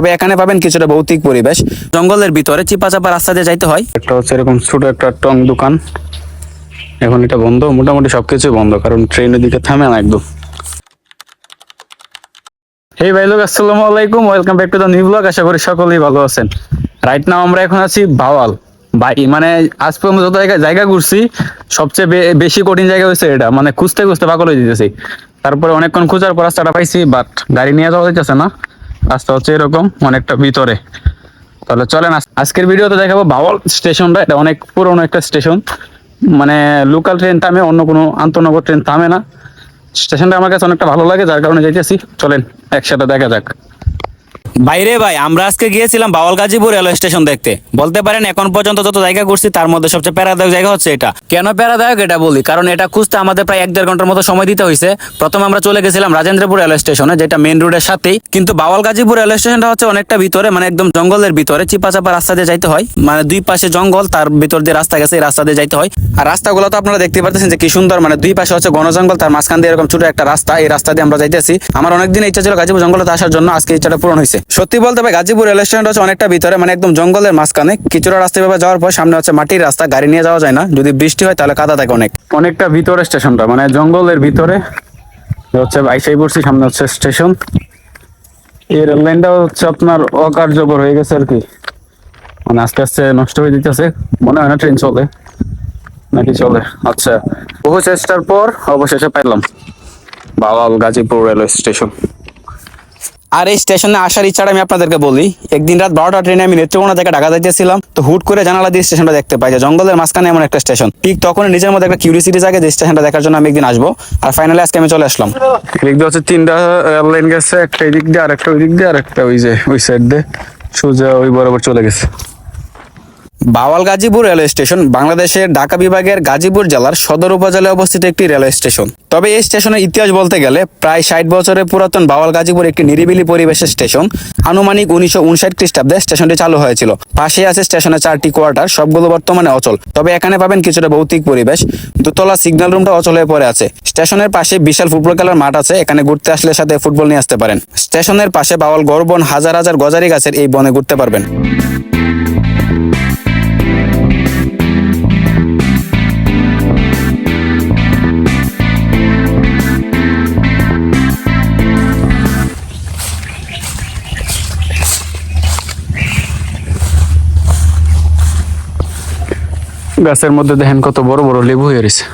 তবে এখানে পাবেন কিছুটা ভৌতিক পরিবেশ। জঙ্গলের ভিতরে চিপা চাপা রাস্তা দিয়ে যাইতে হয়। একটা হচ্ছে এরকম ছোট একটা টং দোকান। এখন এটা বন্ধ মোটামুটি সবকিছুই বন্ধ কারণ ট্রেনের দিকে থামে না একদম। হেই ভাই লোক আসসালামু আলাইকুম welcome back to the new blog আশা করি সকলেই ভালো আছেন। রাইট নাও আমরা এখন আছি বাওয়াল ভাই মানে আজ পর্যন্ত যত জায়গা জায়গা ঘুরছি সবচেয়ে বেশি কঠিন জায়গা হয়েছে এটা। মানে খুঁজতে খুঁজতে পাগল হয়ে যেতেছি। তারপরে অনেকক্ষণ খোঁজার পর রাস্তাটা পাইছি বাট গাড়ি নিয়ে যাওয়া যাইতেছে না। রাস্তা হচ্ছে এরকম, অনেকটা ভিতরে। তাহলে চলেন, আজ- আজকের ভিডিওতে দেখাবো বাওয়াল স্টেশনটা। এটা অনেক পুরনো একটা স্টেশন। মানে লোকাল ট্রেন থামে, অন্য কোনো আন্তনগর ট্রেন থামে না। স্টেশনটা আমার কাছে অনেকটা ভালো লাগে, যার কারণে যাইতেছি। চলেন, একসাথে দেখা যাক। বাইরে ভাই, আমরা আজকে গিয়েছিলাম বাওয়াল গাজীপুর রেলওয়ে স্টেশন দেখতে। বলতে পারেন, এখন পর্যন্ত যত জায়গা ঘুরছি, তার মধ্যে সবচেয়ে প্যারাদায়ক জায়গা হচ্ছে এটা। কেন প্যারাদায়ক এটা বলি? কারণ এটা খুঁজতে আমাদের প্রায় এক দেড় ঘণ্টার মতো সময় দিতে হয়েছে প্রথমে আমরা চলে গেছিলাম রাজেন্দ্রপুর রেলওয়ে স্টেশনে, যেটা মেন রোডের সাথেই। কিন্তু বাওয়াল গাজীপুর রেলওয়ে স্টেশনটা হচ্ছে অনেকটা ভিতরে মানে একদম জঙ্গলের ভিতরে চিপা চাপা রাস্তা দিয়ে যাইতে হয়। মানে দুই পাশে জঙ্গল, তার ভিতর দিয়ে রাস্তা গেছে, এই রাস্তা দিয়ে যাইতে হয়। আর রাস্তাগুলো তো আপনারা দেখতে পাচ্ছেন যে কি সুন্দর মানে দুই পাশে হচ্ছে ঘন জঙ্গল তার মাঝখান দিয়ে এরকম ছোট একটা রাস্তা, এই রাস্তা দিয়ে আমরা যাইতেছি। আমার অনেকদিন ইচ্ছা ছিল গাজীপুর জঙ্গলে আসার জন্য, আজকে ইচ্ছাটা পূরণ হয়েছে সত্যি বলতে ভাই, গাজীপুর রেল স্টেশন হচ্ছে অনেকটা ভিতরে মানে একদম জঙ্গলের মাঝখানে। কিছুটা রাস্তা এভাবে যাওয়ার পর সামনে হচ্ছে মাটির রাস্তা, গাড়ি নিয়ে যাওয়া যায় না। যদি বৃষ্টি হয় তাহলে কাদা থাকে অনেক। অনেকটা ভিতরে স্টেশনটা মানে জঙ্গলের ভিতরে। হচ্ছে বাইশাই পড়ছি, সামনে হচ্ছে স্টেশন। এই রেল লাইনটা হচ্ছে আপনার অকার্যকর হয়ে গেছে আর কি। মানে আস্তে আস্তে নষ্ট হয়ে দিতেছে মনে হয় না ট্রেন চলে। নাকি চলে? আচ্ছা বহু চেষ্টার পর অবশেষে পাইলাম। Bhawal Gazipur railway station. আর এই স্টেশনে আসার ইচ্ছাটা আমি আপনাদেরকে বলি, একদিন রাত বারোটা ট্রেনে আমি নেত্রকোনা থেকে ঢাকা যাইতেছিলাম, তো হুট করে জানালা দিয়ে স্টেশনটা দেখতে পাই যে জঙ্গলের মাঝখানে এমন একটা স্টেশন। ঠিক তখন নিজের মধ্যে একটা কিউরিসিটি জাগে যে স্টেশনটা দেখার জন্য আমি একদিন আসব। আর ফাইনালি আজকে আমি চলে আসলাম। এদিক দিয়ে হচ্ছে তিনটা লাইন গেছে, একটা এদিক দিয়ে আর একটা ওই দিক দিয়ে ওই যে, ওই সাইড দিয়ে। সোজা ওই বরাবর চলে গেছে। বাওয়াল গাজীপুর রেলওয়ে স্টেশন বাংলাদেশের ঢাকা বিভাগের গাজীপুর জেলার সদর উপজেলায় অবস্থিত একটি রেলওয়ে স্টেশন। তবে এই স্টেশনের ইতিহাস বলতে গেলে প্রায় ষাট বছরের পুরাতন বাওয়াল গাজীপুর একটি নিরিবিলি পরিবেশের স্টেশন। আনুমানিক উনিশশো উনষাট খ্রিস্টাব্দে স্টেশনটি চালু হয়েছিল। পাশে আছে স্টেশনের চারটি কোয়ার্টার, সবগুলো বর্তমানে অচল। তবে এখানে পাবেন কিছুটা ভৌতিক পরিবেশ। দোতলা সিগন্যাল রুমটা অচল হয়ে পড়ে আছে। স্টেশনের পাশে বিশাল ফুটবল খেলার মাঠ আছে। এখানে ঘুরতে আসলে সাথে ফুটবল নিয়ে আসতে পারেন। স্টেশনের পাশে বাওয়াল গড়বন হাজার হাজার গজারি গাছের এই বনে ঘুরতে পারবেন। গাছের মধ্যে দেখেন কত বড় বড় লেবু হয়ে রয়েছে।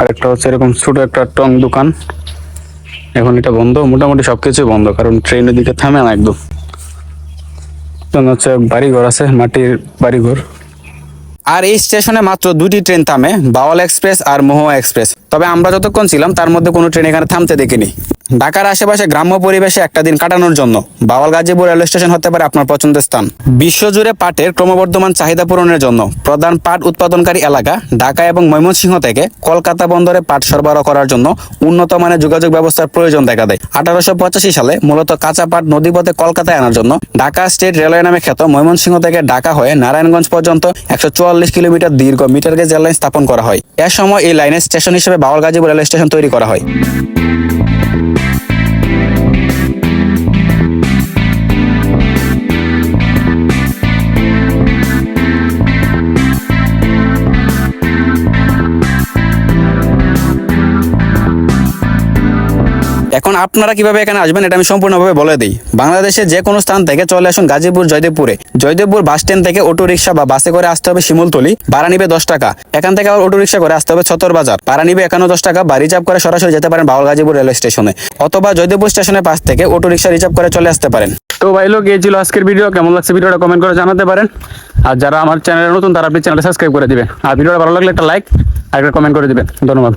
আরেকটা হচ্ছে এরকম ছোট একটা টং দোকান। এখন এটা বন্ধ, মোটামুটি সবকিছুই বন্ধ, কারণ ট্রেনের দিকে থামে না একদম। হচ্ছে বাড়িঘর আছে, মাটির বাড়িঘর। আর এই স্টেশনে মাত্র দুটি ট্রেন থামে, বাওয়াল এক্সপ্রেস আর মহুয়া এক্সপ্রেস। তবে আমরা যতক্ষণ ছিলাম, তার মধ্যে কোনো ট্রেন এখানে থামতে দেখিনি। ঢাকার আশেপাশে গ্রাম্য পরিবেশে একটা দিন কাটানোর জন্য বাওয়াল গাজীপুর রেলওয়ে স্টেশন হতে পারে আপনার পছন্দের স্থান। বিশ্বজুড়ে পাটের ক্রমবর্ধমান চাহিদা পূরণের জন্য প্রধান পাট উৎপাদনকারী এলাকা ঢাকা এবং ময়মনসিংহ থেকে কলকাতা বন্দরে পাট সরবরাহ করার জন্য উন্নত মানের যোগাযোগ ব্যবস্থার প্রয়োজন দেখা দেয়। আঠারোশো পঁচাশি সালে মূলত কাঁচা পাট নদীপথে কলকাতায় আনার জন্য ঢাকা স্টেট রেলওয়ে নামে খ্যাত ময়মনসিংহ থেকে ঢাকা হয়ে নারায়ণগঞ্জ পর্যন্ত একশো চুয়াল্লিশ কিলোমিটার দীর্ঘ মিটার গেজ রেললাইন স্থাপন করা হয়। এ সময় এই লাইনের স্টেশন হিসেবে বাওয়াল গাজীপুর রেল স্টেশন তৈরি করা হয়। এখন আপনারা কীভাবে এখানে আসবেন এটা আমি সম্পূর্ণভাবে বলে দিই। বাংলাদেশের যে কোনো স্থান থেকে চলে আসুন গাজীপুর, জয়দেবপুরে। জয়দেবপুর বাস স্ট্যান্ড থেকে অটো রিক্সা বা বাসে করে আসতে হবে শিমুলতলি, ভাড়া নিবে দশ টাকা। এখান থেকে আবার অটো রিক্সা করে আসতে হবে ছতর বাজার, ভাড়া নিবে একান্ন দশ টাকা বা রিজার্ভ করে সরাসরি যেতে পারেন বাউল গাজীপুর রেলওয়ে স্টেশনে অথবা জয়দেবপুর স্টেশনের পাশ থেকে অটো রিক্সা রিজার্ভ করে চলে আসতে পারেন। তো ভাই লোক এই ছিল আজকের ভিডিও। কেমন লাগছে ভিডিওটা কমেন্ট করে জানাতে পারেন। আর যারা আমার চ্যানেলে নতুন, তারা আপনি চ্যানেলটা সাবস্ক্রাইব করে দিবেন আর ভিডিওটা ভালো লাগলে একটা লাইক আর একটা কমেন্ট করে দিবেন ধন্যবাদ।